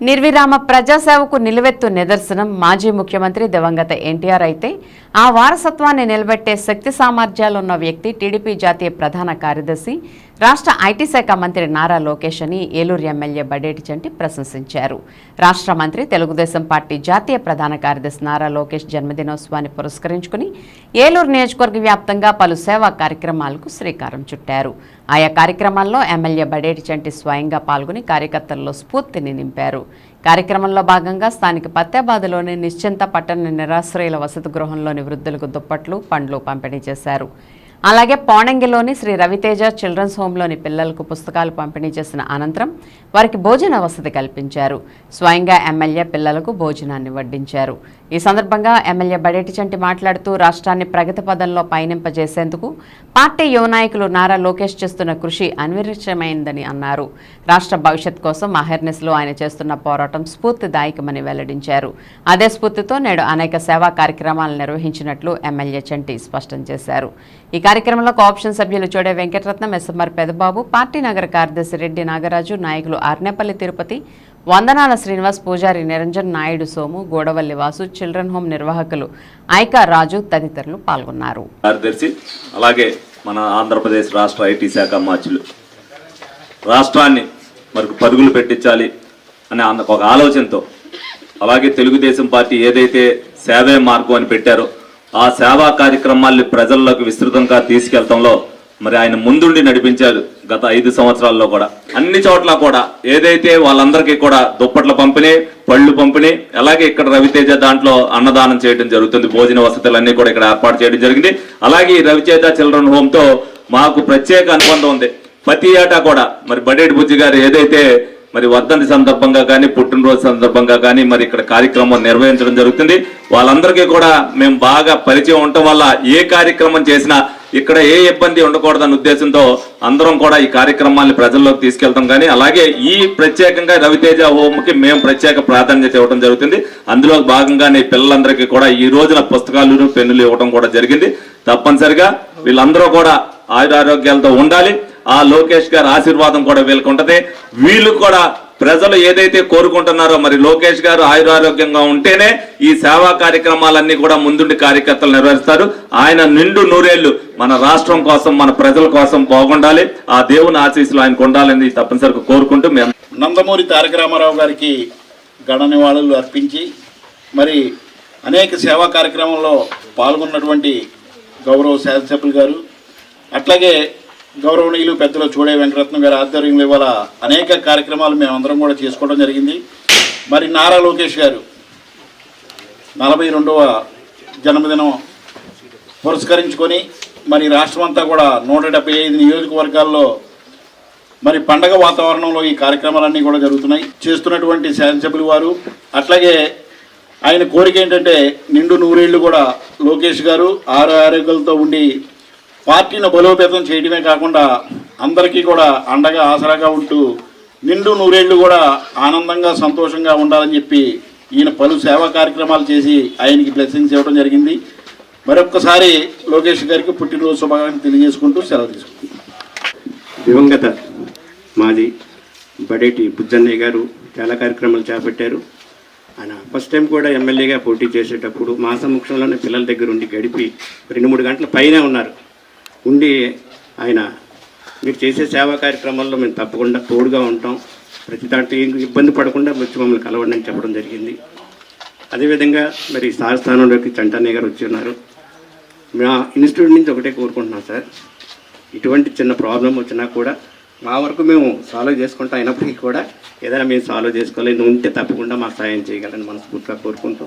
నిర్విరామ ప్రజాసేవకు నిలువెత్తు నిదర్శనం మాజీ ముఖ్యమంత్రి దివంగత ఎన్టీఆర్ అయితే ఆ వారసత్వాన్ని నిలబెట్టే శక్తి సామర్థ్యాలున్న వ్యక్తి టీడీపీ జాతీయ ప్రధాన కార్యదర్శి రాష్ట్ర ఐటీ శాఖ మంత్రి నారా లోకేష్ అని ఏలూరు ఎమ్మెల్యే బడేటి చంటి ప్రశంసించారు. రాష్ట్ర మంత్రి తెలుగుదేశం పార్టీ జాతీయ ప్రధాన కార్యదర్శి నారా లోకేష్ జన్మదినోత్సవాన్ని పురస్కరించుకుని ఏలూరు నియోజకవర్గ వ్యాప్తంగా పలు సేవా కార్యక్రమాలకు శ్రీకారం చుట్టారు. ఆయా కార్యక్రమాల్లో ఎమ్మెల్యే బడేటి చంటి స్వయంగా పాల్గొని కార్యకర్తల్లో స్ఫూర్తిని నింపారు. కార్యక్రమంలో భాగంగా స్థానిక పత్తేబాదులోని నిశ్చింత పట్టణ నిరాశ్రయుల వసతి గృహంలోని వృద్ధులకు దుప్పట్లు పండ్లు పంపిణీ చేశారు. అలాగే పోణంగిలోని శ్రీ రవితేజ చిల్డ్రన్స్ హోంలోని పిల్లలకు పుస్తకాలు పంపిణీ చేసిన అనంతరం వారికి భోజన వసతి కల్పించారు. స్వయంగా ఎమ్మెల్యే పిల్లలకు భోజనాన్ని వడ్డించారు. ఈ సందర్భంగా ఎమ్మెల్యే బడేటిచంటి మాట్లాడుతూ రాష్ట్రాన్ని ప్రగతి పదంలో పయనింపజేసేందుకు పార్టీ యువ నాయకులు నారా లోకేష్ చేస్తున్న కృషి అన్విరుచమైందని అన్నారు. రాష్ట్ర భవిష్యత్ కోసం అహర్నెస్లో ఆయన చేస్తున్న పోరాటం స్ఫూర్తిదాయకమని వెల్లడించారు. అదే స్ఫూర్తితో నేడు అనేక సేవా కార్యక్రమాలు నిర్వహించినట్లు ఎమ్మెల్యే చంటి స్పష్టం చేశారు. ఇక కార్యక్రమంలో కోఆప్షన్ సభ్యులు చోడే వెంకటరత్నం ఎస్ఎంఆర్ పెదబాబు పార్టీ నగర కార్యదర్శి రెడ్డి నాగరాజు నాయకులు ఆర్నేపల్లి తిరుపతి వందనాల శ్రీనివాస్ పూజారి నిరంజన్ నాయుడు సోము గోడవల్లి వాసు చిల్డ్రన్ హోమ్ నిర్వాహకులు ఐకా రాజు తదితరులు పాల్గొన్నారు. కార్యదర్శి అలాగే మన ఆంధ్రప్రదేశ్ రాష్ట్ర ఐటీ శాఖ మార్చులు రాష్ట్రాన్ని మరి పరుగులు పెట్టించాలి అనే ఒక ఆలోచనతో అలాగే తెలుగుదేశం పార్టీ ఏదైతే సేవే మార్గం అని పెట్టారో ఆ సేవా కార్యక్రమాల్ని ప్రజల్లోకి విస్తృతంగా తీసుకెళ్తంలో మరి ఆయన ముందుండి నడిపించారు గత ఐదు సంవత్సరాల్లో కూడా. అన్ని చోట్ల కూడా ఏదైతే వాళ్ళందరికీ కూడా దుప్పట్ల పంపిణీ పళ్ళు పంపిణీ అలాగే ఇక్కడ రవితేజ దాంట్లో అన్నదానం చేయడం జరుగుతుంది భోజన వసతులన్నీ కూడా ఇక్కడ ఏర్పాటు చేయడం జరిగింది. అలాగే ఈ రవితేజ చిల్డ్రన్ హోమ్తో మాకు ప్రత్యేక అనుబంధం ఉంది. ప్రతి ఏటా కూడా మరి బడేటి బుజ్జి గారు ఏదైతే మరి వర్ధంతి సందర్భంగా కానీ పుట్టినరోజు సందర్భంగా కానీ మరి ఇక్కడ కార్యక్రమం నిర్వహించడం జరుగుతుంది. వాళ్ళందరికీ కూడా మేము బాగా పరిచయం ఉండటం వల్ల ఏ కార్యక్రమం చేసినా ఇక్కడ ఏ ఇబ్బంది ఉండకూడదన్న ఉద్దేశంతో అందరం కూడా ఈ కార్యక్రమాన్ని ప్రజల్లోకి తీసుకెళ్తాం కానీ అలాగే ఈ ప్రత్యేకంగా రవితేజ హోమ్కి మేము ప్రత్యేక ప్రాధాన్యత ఇవ్వడం జరుగుతుంది. అందులో భాగంగానే పిల్లలందరికీ కూడా ఈ రోజున పుస్తకాలు పెన్నులు ఇవ్వడం కూడా జరిగింది. తప్పనిసరిగా వీళ్ళందరూ కూడా ఆయురారోగ్యాలతో ఉండాలి. ఆ లోకేష్ గారి ఆశీర్వాదం కూడా వీళ్ళకి ఉంటుంది వీళ్ళు కూడా ప్రజలు ఏదైతే కోరుకుంటున్నారో మరి లోకేష్ గారు ఆయురారోగ్యంగా ఉంటేనే ఈ సేవా కార్యక్రమాలన్నీ కూడా ముందుండి కార్యకర్తలు నిర్వహిస్తారు. ఆయన నిండు నూరేళ్ళు మన రాష్ట్రం కోసం మన ప్రజల కోసం బాగుండాలి. ఆ దేవుని ఆశీస్సులు ఆయనకు ఉండాలని తప్పనిసరిగా కోరుకుంటూ మేము నందమూరి తారక రామారావు గారికి గణ నివాళులు అర్పించి మరి అనేక సేవా కార్యక్రమంలో పాల్గొన్నటువంటి గౌరవ శాసనసభ్యులు గారు అట్లాగే గౌరవనీయులు పెద్దలు చూడే వెంకటరత్నం గారి ఆధ్వర్యంలో ఇవాళ అనేక కార్యక్రమాలు మేమందరం కూడా చేసుకోవడం జరిగింది. మరి నారా లోకేష్ గారు నలభై రెండవ జన్మదినం పురస్కరించుకొని మరి రాష్ట్రం అంతా కూడా నూట డెబ్బై ఐదు నియోజకవర్గాల్లో మరి పండగ వాతావరణంలో ఈ కార్యక్రమాలన్నీ కూడా జరుగుతున్నాయి. చేస్తున్నటువంటి శాసనసభ్యులు వారు అట్లాగే ఆయన కోరిక ఏంటంటే నిండు నూరేళ్ళు కూడా లోకేష్ గారు ఆరు ఆరోగ్యాలతో ఉండి పార్టీని బలోపేతం చేయడమే కాకుండా అందరికీ కూడా అండగా ఆసరాగా ఉంటూ నిండు నూరేళ్ళు కూడా ఆనందంగా సంతోషంగా ఉండాలని చెప్పి ఈయన పలు సేవా కార్యక్రమాలు చేసి ఆయనకి బ్లెస్సింగ్స్ ఇవ్వడం జరిగింది. మరొక్కసారి లోకేష్ గారికి పుట్టినరోజు శుభాకాంక్షలు తెలియజేసుకుంటూ సెలవు తీసుకుంటాం దివంగత మాది బడేటి బుజ్జన్నయ్య గారు చాలా కార్యక్రమాలు చేపట్టారు. ఆయన ఫస్ట్ టైం కూడా ఎమ్మెల్యేగా పోటీ చేసేటప్పుడు మా సమక్షంలోనే పిల్లల దగ్గర ఉండి గడిపి రెండు మూడు గంటల పైనే ఉన్నారు. ఉండి ఆయన మీరు చేసే సేవా కార్యక్రమాల్లో మేము తప్పకుండా తోడుగా ఉంటాం. ప్రతి దాంట్లో ఏం ఇబ్బంది పడకుండా వచ్చి మమ్మల్ని కలవండి అని చెప్పడం జరిగింది. అదేవిధంగా మరి సార్ స్థానంలోకి చంటన్నయ్య గారు వచ్చి ఉన్నారు. మా ఇన్స్టిట్యూట్ నుంచి ఒకటే కోరుకుంటున్నాం సార్. ఇటువంటి చిన్న ప్రాబ్లం వచ్చినా కూడా మా వరకు మేము సాల్వ్ చేసుకుంటాం అయినప్పటికీ కూడా ఏదైనా మేము సాల్వ్ చేసుకోవాలి. నువ్వు ఉంటే తప్పకుండా మాకు సాయం చేయగలని మనస్ఫూర్తిగా కోరుకుంటూ